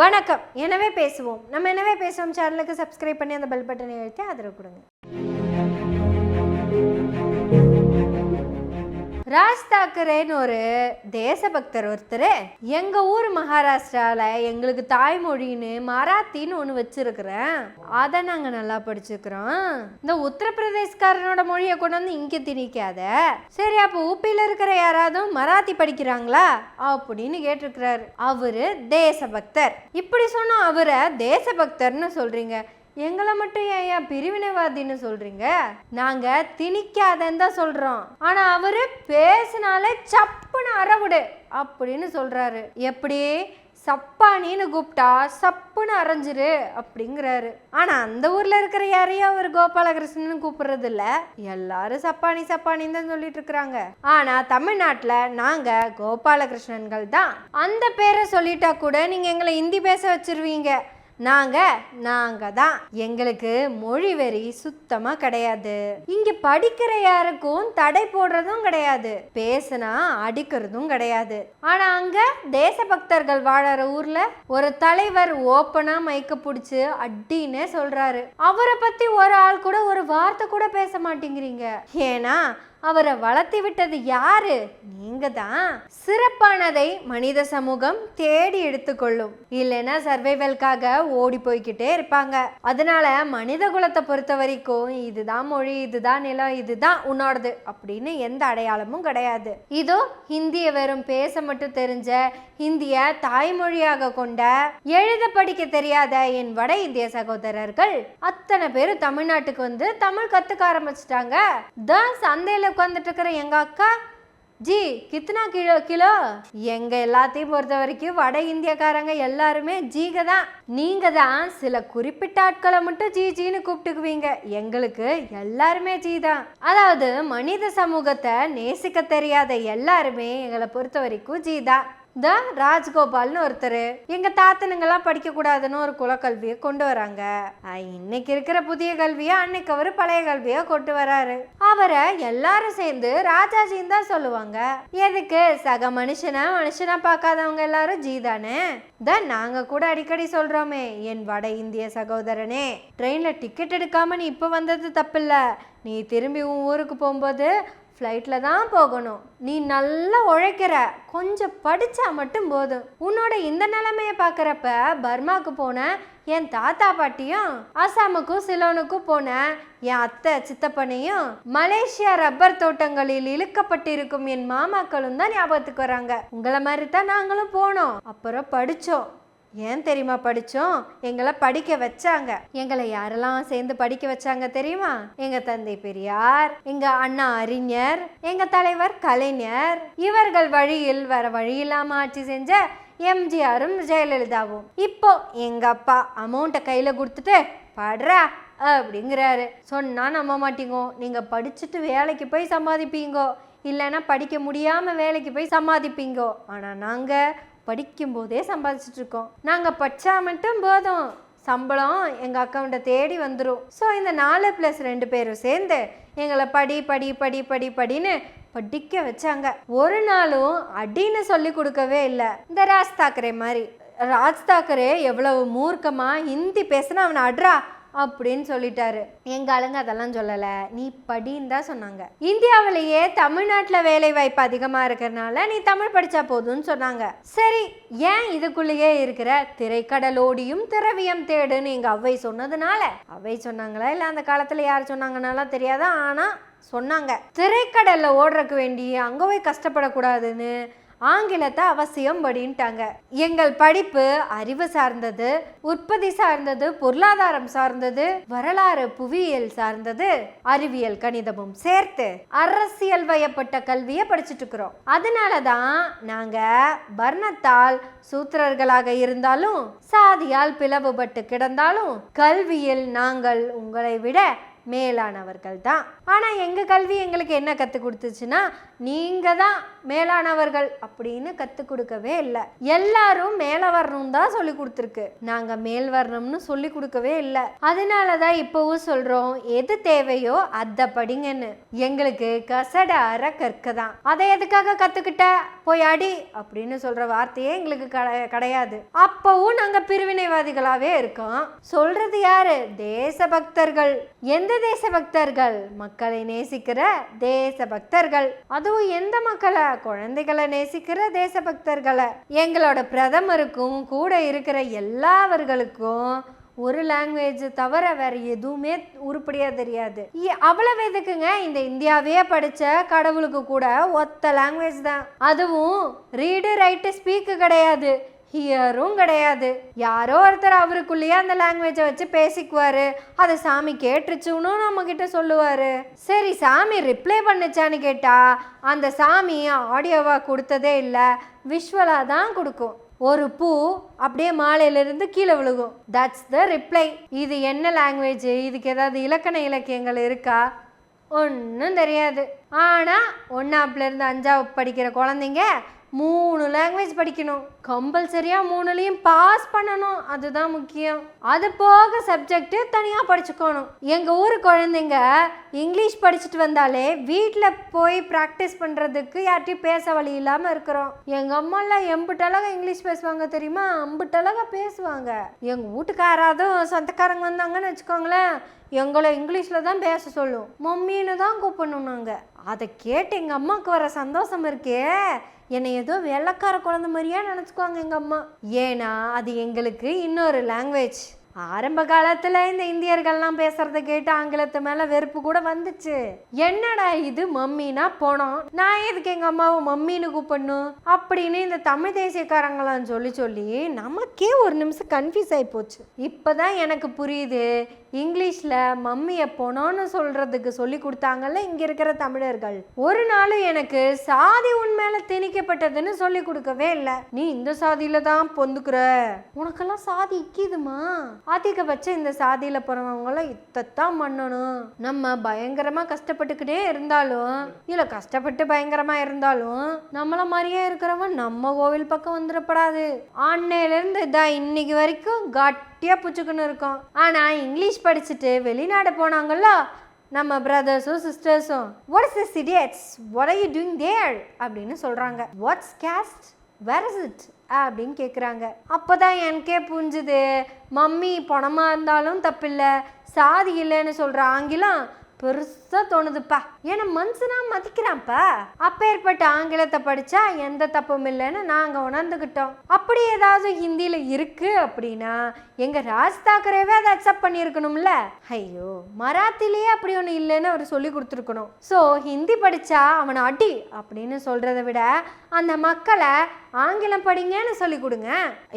வணக்கம். எனவே பேசுவோம். நம்ம எனவே பேசுவோம் சேனலுக்கு சப்ஸ்கிரைப் பண்ணி அந்த பெல் பட்டனை அழுத்தி ஆதரவு கொடுங்க. ராஜ் தாக்கரேன்னு ஒரு தேசபக்தர் ஒருத்தர் எங்கள் ஊர் மகாராஷ்டிராவில் எங்களுக்கு தாய்மொழின்னு மராத்தின்னு ஒன்று வச்சிருக்கிறேன். அதை நாங்கள் நல்லா படிச்சுக்கிறோம். இந்த உத்தரப்பிரதேஷ்காரனோட மொழியை கொண்டு வந்து இங்கே திணிக்காத. சரி அப்போ ஊப்பியில் இருக்கிற யாராவது மராத்தி படிக்கிறாங்களா? அப்படின்னு கேட்டிருக்கிறாரு. அவரு தேசபக்தர். இப்படி சொன்னால் அவரை தேசபக்தர்னு சொல்றீங்க. எங்களை மட்டும் ஏன் ஏன் பிரிவினைவாதின்னு சொல்றீங்க? நாங்க திணிக்காதன்னு தான் சொல்றோம். ஆனா அவரு பேசினாலே சப்புன்னு அறவுடு அப்படின்னு சொல்றாரு. எப்படி? சப்பானின்னு கூப்பிட்டா சப்புன்னு அரைஞ்சிரு அப்படிங்கிறாரு. ஆனா அந்த ஊர்ல இருக்கிற யாரையும் அவர் கோபாலகிருஷ்ணன் கூப்பிடுறது இல்ல எல்லாரும் சப்பானி சப்பானின்னு தான் சொல்லிட்டு இருக்கிறாங்க. ஆனா தமிழ்நாட்டுல நாங்க கோபாலகிருஷ்ணன்கள் தான். அந்த பேரை சொல்லிட்டா கூட நீங்க எங்களை ஹிந்தி பேச வச்சிருவீங்க. நாங்கள் நாங்கள் தான். எங்களுக்கு மொழி வெறி சுத்தமாக கிடையாது. இங்கே படிக்கிற யாருக்கும் தடை போடுறதும் கிடையாது. பேசுனா அடிக்கிறதும் கிடையாது. ஆனால் அங்கே தேசபக்தர்கள் வாழற ஊரில் ஒரு தலைவர் ஓப்பனாக மைக்க பிடிச்சி அடின்னே சொல்கிறாரு அவரை பற்றி ஒரு ஆள் கூட ஒரு வார்த்தை கூட பேச மாட்டேங்கிறீங்க. ஏன்னா அவரை வளர்த்தி விட்டது யாரு? நீங்க தான் சிறப்பானதை மனித சமூகம் தேடி எடுத்துக்கொள்ளும். இல்லைன்னா சர்வைவல்காக ஓடி போய்கிட்டே இருப்பாங்க. அதனால மனித குலத்தை பொறுத்த வரைக்கும் இதுதான் மொழி இதுதான் நிலம் இதுதான் உன்னோடது அப்படின்னு எந்த அடையாளமும் கிடையாது. இதோ ஹிந்திய வெறும் பேச மட்டும் தெரிஞ்ச இந்திய தாய்மொழியாக கொண்ட எழுத படிக்க தெரியாத என் வட இந்திய சகோதரர்கள் அத்தனை பேரும் தமிழ்நாட்டுக்கு வந்து தமிழ் கத்துக்க ஆரம்பிச்சிட்டாங்க. தான் சந்தையில உட்காந்துட்டு இருக்கிற எங்க அக்கா? ஜி கித்தனா கிலோ கிலோ? எங்க எல்லாத்தையும் பொறுத்த வரைக்கும் வட இந்தியக்காரங்க எல்லாருமே ஜீக தான். நீங்க தான் சில குறிப்பிட்ட ஆட்களை மட்டும் ஜி ஜின்னு கூப்பிட்டுக்குவீங்க. எங்களுக்கு எல்லாருமே ஜி தான். அதாவது மனித சமூகத்தை நேசிக்க தெரியாத எல்லாருமே எங்களை பொறுத்த வரைக்கும் ஜி தான். த ராஜ்கோபால்னு ஒருத்தர். எங்க தாத்தனுங்கெல்லாம் படிக்கக்கூடாதுன்னு ஒரு குலக்கல்வியை கொண்டு வராங்க. இன்னைக்கு இருக்கிற புதிய கல்வியை அன்னைக்கு அவர் பழைய கல்வியை கொண்டு வராரு. அவரை எல்லாரும் சேர்ந்து ராஜாஜின்னு தான் சொல்லுவாங்க. எதுக்கு? சக மனுஷனா மனுஷனா பார்க்காதவங்க எல்லாரும் ஜி தானே த நாங்க கூட அடிக்கடி சொல்றோமே என் வட இந்திய சகோதரனே ட்ரெயின்ல டிக்கெட் எடுக்காம நீ இப்போ வந்தது தப்பில்ல. நீ திரும்பி உன் ஊருக்கு போகும்போது ஃப்ளைட்டில் தான் போகணும். நீ நல்லா உழைக்கிற. கொஞ்சம் படித்தா மட்டும் போதும். உன்னோட இந்த நிலைமையை பார்க்குறப்ப பர்மாவுக்கு போன என் தாத்தா பாட்டியும் அசாமுக்கும் சிலோனுக்கும் போன என் அத்தை சித்தப்பனையும் மலேசியா ரப்பர் தோட்டங்களில் இழுக்கப்பட்டிருக்கும் என் மாமாக்களும் தான் ஞாபகத்துக்கு வராங்க. உங்களை மாதிரி தான் நாங்களும் போனோம். அப்புறம் படித்தோம் ஏன் தெரியுமா படித்தோம் எங்களை படிக்க வச்சாங்க. எங்களை யாரெல்லாம் சேர்ந்து படிக்க வச்சாங்க தெரியுமா? எங்க தந்தை பெரியார் எங்க அண்ணா அறிஞர் எங்க தலைவர் கலைஞர். இவர்கள் வழியில் வர வழி இல்லாம ஆட்சி செஞ்ச எம்ஜிஆரும் ஜெயலலிதாவும். இப்போ எங்க அப்பா அமௌண்ட்டை கையில கொடுத்துட்டு படுறா அப்படிங்கிறாரு. சொன்னா நம்ப மாட்டீங்கோ. நீங்க படிச்சுட்டு வேலைக்கு போய் சம்பாதிப்பீங்கோ. இல்லைன்னா படிக்க முடியாம வேலைக்கு போய் சம்பாதிப்பீங்கோ. ஆனா நாங்க படிக்கும்போதே சம்பாதிச்சிட்ருக்கோம். நாங்கள் படித்தா மட்டும் போதும். சம்பளம் எங்கள் அக்கௌண்ட்டை தேடி வந்துடும் ஸோ இந்த நாலு ப்ளஸ் ரெண்டு பேரும் சேர்ந்து எங்களை படி படி படி படி படின்னு படிக்க வச்சாங்க. ஒரு நாளும் அடின்னு சொல்லி கொடுக்கவே இல்லை. இந்த ராஜ் தாக்கரே மாதிரி. ராஜ் தாக்கரே எவ்வளவு மூர்க்கமாக ஹிந்தி பேசுனா அவனை அட்ரா அப்படின்னு சொல்லிட்டாரு. எங்க ஆளுங்க அதெல்லாம் சொல்லல. நீ படின்னு தான் சொன்னாங்க. இந்தியாவிலேயே தமிழ்நாட்டில் வேலை வாய்ப்பு அதிகமா இருக்கிறனால நீ தமிழ் படிச்சா போதும்னு சொன்னாங்க. சரி ஏன் இதுக்குள்ளேயே இருக்கிற திரைக்கடலோடியும் திரவியம் தேடுன்னு எங்க அவ்வை சொன்னதுனால? அவை சொன்னாங்களா? இல்ல அந்த காலத்துல யார் சொன்னாங்கன்னாலாம் தெரியாதா? ஆனா சொன்னாங்க. திரைக்கடல்ல ஓடுறக்கு வேண்டி அங்க போய் கஷ்டப்படக்கூடாதுன்னு ஆங்கிலத்தை அவசியம் படின்ட்டாங்க எங்கள் படிப்பு அறிவு சார்ந்தது உற்பத்தி சார்ந்தது பொருளாதாரம் சார்ந்தது வரலாறு புவியியல் சார்ந்தது அறிவியல் கணிதமும் சேர்த்து அரசியல் வயப்பட்ட கல்வியை படிச்சுட்டு இருக்கிறோம் அதனால தான் நாங்க வர்ணத்தால் சூத்திரர்களாக இருந்தாலும் சாதியால் பிளவுபட்டு கிடந்தாலும் கல்வியில் நாங்கள் உங்களை விட மேலானவர்கள் தான் ஆனால் எங்கள் கல்வி எங்களுக்கு என்ன கற்றுக் கொடுத்துச்சுன்னா நீங்கள் தான் மேலானவர்கள் அப்படின்னு கற்றுக் கொடுக்கவே இல்லை. எல்லாரும் மேலே வரணும் தான் சொல்லி கொடுத்துருக்கு. நாங்கள் மேல் வரணும்னு சொல்லி கொடுக்கவே இல்லை. அதனால தான் இப்போவும் சொல்கிறோம் எது தேவையோ அதை படிங்கன்னு. எங்களுக்கு கசட அற கற்க தான். அதை எதுக்காக கற்றுக்கிட்ட போய் அடி அப்படின்னு சொல்கிற வார்த்தையே எங்களுக்கு கிடை- கிடையாது. அப்போவும் நாங்கள் பிரிவினைவாதிகளாகவே இருக்கோம். சொல்கிறது யாரு? தேசபக்தர்கள். எந்த தேசபக்தர்கள்? மக்களை நேசிக்கிற தேசபக்தர்கள். அதுவும் எந்த மக்களை? குழந்தைகளை நேசிக்கிற தேசபக்தர்களை. எங்களோட பிரதமருக்கும் கூட இருக்கிற எல்லாவர்களுக்கும் ஒரு லாங்குவேஜ் தவிர வேற எதுவுமே உருப்படியா தெரியாது. இ- அவ்வளவு எதுக்குங்க? இந்த இந்தியாவே படிச்ச கடவுளுக்கு கூட ஒத்த லாங்குவேஜ் தான். அதுவும் ரீடு ரைட்டு ஸ்பீக்கு கிடையாது. ஹியரும் கிடையாது. யாரோ ஒருத்தர் அவருக்குள்ளேயே அந்த லாங்குவேஜை வச்சு பேசிக்குவாரு. அதை சாமி கேட்டுருச்சுன்னு நம்ம கிட்ட சொல்லுவாரு. சரி சாமி ரிப்ளை பண்ணுச்சான்னு கேட்டா அந்த சாமி ஆடியோவா கொடுத்ததே இல்லை விஷுவலா தான் கொடுக்கும். ஒரு பூ அப்படியே மாலையிலிருந்து கீழே விழுகும். தட்ஸ் த ரிப்ளை இது என்ன லாங்குவேஜ் இதுக்கு ஏதாவது இலக்கண இலக்கியங்கள் இருக்கா? ஒன்றும் தெரியாது. ஆனால் ஒன்றாப்புலேருந்து அஞ்சாவது படிக்கிற குழந்தைங்க மூணு லாங்குவேஜ் படிக்கணும். கம்பல்சரியாக மூணுலேயும் பாஸ் பண்ணணும். அதுதான் முக்கியம். அது போக சப்ஜெக்ட் தனியாக படிச்சுக்கணும். எங்கள் ஊர் குழந்தைங்க இங்கிலீஷ் படிச்சுட்டு வந்தாலே வீட்டில் போய் ப்ராக்டிஸ் பண்ணுறதுக்கு யார்ட்டையும் பேச வழி இல்லாமல் இருக்கிறோம். எங்கள் அம்மாலாம் எம்பிட்டழகா இங்கிலீஷ் பேசுவாங்க தெரியுமா? அம்பிட்டழகா பேசுவாங்க. எங்கள் வீட்டுக்காராதும் சொந்தக்காரங்க வந்தாங்கன்னு வச்சுக்கோங்களேன் எங்களை இங்கிலீஷில் தான் பேச சொல்லும். மம்மின்னு தான் கூப்பிடணும் நாங்கள் அதை கேட்டு எங்கள் அம்மாவுக்கு வர சந்தோஷம் இருக்கே. என்னை ஏதோ வெள்ளக்கார குழந்தை மாதிரியே நினச்சி நினச்சிக்குவாங்க எங்கள் அம்மா. ஏன்னா அது எங்களுக்கு இன்னொரு லாங்குவேஜ் ஆரம்ப காலத்தில் இந்த இந்தியர்கள்லாம் பேசுறத கேட்டு ஆங்கிலத்து மேலே வெறுப்பு கூட வந்துச்சு. என்னடா இது மம்மினா போனோம் நான் எதுக்கு எங்கள் அம்மாவை மம்மின்னு கூப்பிடணும்? அப்படின்னு இந்த தமிழ் தேசியக்காரங்களாம் சொல்லி சொல்லி நமக்கே ஒரு நிமிஷம் கன்ஃபியூஸ் ஆகி போச்சு. இப்பதான் எனக்கு புரியுது. இங்கிலீஷில் மம்மியை போனோன்னு சொல்கிறதுக்கு சொல்லி கொடுத்தாங்கல்ல இங்கே இருக்கிற தமிழர்கள். ஒரு நாள் எனக்கு சாதி உன் மேலே திணிக்கப்பட்டதுன்னு சொல்லி கொடுக்கவே இல்லை. நீ இந்த சாதியில தான் பொந்துக்கிற. உனக்கெல்லாம் சாதி இக்கிதுமா? அதிகபட்சம் இந்த சாதியில பிறந்தவங்களாம் இத்தத்தான் பண்ணணும். நம்ம பயங்கரமாக கஷ்டப்பட்டுக்கிட்டே இருந்தாலும் இல்லை கஷ்டப்பட்டு பயங்கரமாக இருந்தாலும் நம்மள மாதிரியே இருக்கிறவன் நம்ம கோவில் பக்கம் வந்துடப்படாது. ஆன்லைன்லேருந்து இருந்து இதான் இன்னைக்கு வரைக்கும் குட்டியாக புச்சுக்குன்னு இருக்கோம். ஆனால் இங்கிலீஷ் படிச்சுட்டு வெளிநாடு போனாங்கல்ல நம்ம பிரதர்ஸும் சிஸ்டர்ஸும் what's this idiots what are you doing there அப்படின்னு சொல்கிறாங்க what's caste where is it அப்படின்னு கேட்குறாங்க அப்போ தான் எனக்கே புரிஞ்சுது மம்மி பணமாக இருந்தாலும் தப்பில்லை சாதி இல்லைன்னு சொல்கிற ஆங்கிலம் பெருசா தோணுதுப்பா. ஏன்னா மனுஷனா மதிக்கிறான்ப்பா. அப்பேற்பட்ட ஆங்கிலத்தை படிச்சா எந்த தப்பும் இல்லைன்னு நாங்க உணர்ந்துக்கிட்டோம் அப்படி ஏதாவது ஹிந்தியில இருக்கு அப்படின்னா எங்க ராஜ் தாக்கரேவே அதை அக்செப்ட் பண்ணியிருக்கணும்ல. ஐயோ மராத்திலேயே அப்படி ஒன்று இல்லைன்னு அவர் சொல்லி கொடுத்துருக்கணும். ஸோ ஹிந்தி படிச்சா அவனை அடி அப்படின்னு சொல்றதை விட அந்த மக்களை ஆங்கிலம் படிங்கன்னு சொல்லி கொடுங்க.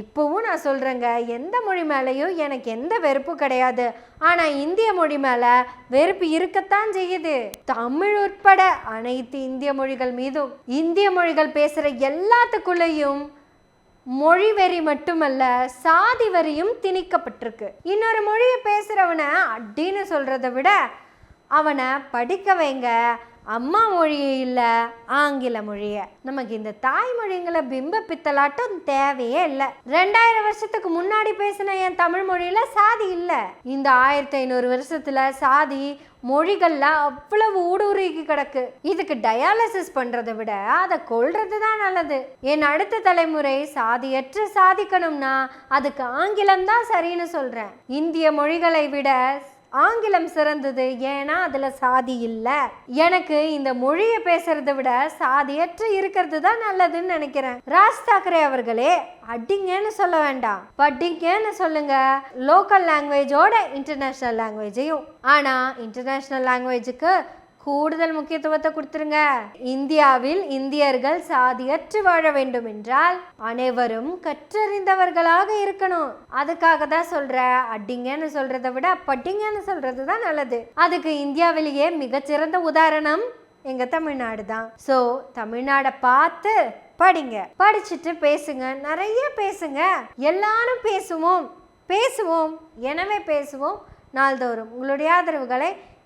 இப்போவும் நான் சொல்கிறேங்க எந்த மொழி மேலேயும் எனக்கு எந்த வெறுப்பும் கிடையாது. ஆனால் இந்திய மொழி மேலே வெறுப்பு இருக்கத்தான் செய்யுது. தமிழ் உட்பட அனைத்து இந்திய மொழிகள் மீதும் இந்திய மொழிகள் பேசுகிற எல்லாத்துக்குள்ளேயும் மொழி வெறி மட்டுமல்ல சாதி வரியும் திணிக்கப்பட்டிருக்கு. இன்னொரு மொழியை பேசுகிறவனை அப்படின்னு சொல்கிறத விட அவனை படிக்க வைங்க அம்மா மொழியே இல்லை ஆங்கில மொழியை. நமக்கு இந்த தாய்மொழிங்களை பிம்ப பித்தலாட்டம் தேவையே இல்லை. ரெண்டாயிரம் வருஷத்துக்கு முன்னாடி பேசின என் தமிழ் மொழியில் சாதி இல்லை. இந்த ஆயிரத்தி ஐநூறு வருஷத்தில் சாதி மொழிகள்லாம் அவ்வளவு ஊடுருகி கிடக்கு. இதுக்கு டயாலிசிஸ் பண்ணுறதை விட அதை கொள்றது தான் நல்லது. என் அடுத்த தலைமுறை சாதியற்று சாதிக்கணும்னா அதுக்கு ஆங்கிலம் தான் சரின்னு சொல்கிறேன் இந்திய மொழிகளை விட ஆங்கிலம் சிறந்தது. ஏன்னா அதில் சாதி இல்லை. எனக்கு இந்த மொழியை பேசுறதை விட சாதியற்று இருக்கிறது தான் நல்லதுன்னு நினைக்கிறேன். ராஜ் தாக்கரே அவர்களே அடிங்கன்னு சொல்ல வேண்டாம். படிங்கன்னு சொல்லுங்க. லோக்கல் லாங்குவேஜோட இன்டர்நேஷ்னல் லாங்குவேஜையும் ஆனால் இன்டர்நேஷ்னல் லாங்குவேஜுக்கு கூடுதல் முக்கியத்துவத்தை கொடுத்துருங்க. இந்தியாவில் இந்தியர்கள் சாதியற்று வாழ வேண்டும் என்றால் அனைவரும் கற்றறிந்தவர்களாக இருக்கணும். அதுக்காக தான் சொல்ற அடிங்கன்னு சொல்றதை விட பட்டிங்கன்னு சொல்றது தான் நல்லது. அதுக்கு இந்தியாவிலேயே மிகச்சிறந்த உதாரணம் எங்க தமிழ்நாடு தான். ஸோ தமிழ்நாடை பார்த்து படிங்க. படிச்சுட்டு பேசுங்க. நிறைய பேசுங்க. எல்லாரும் பேசுவோம். பேசுவோம். எனவே பேசுவோம் நாள்தோறும். உங்களுடைய ஆதரவுகளை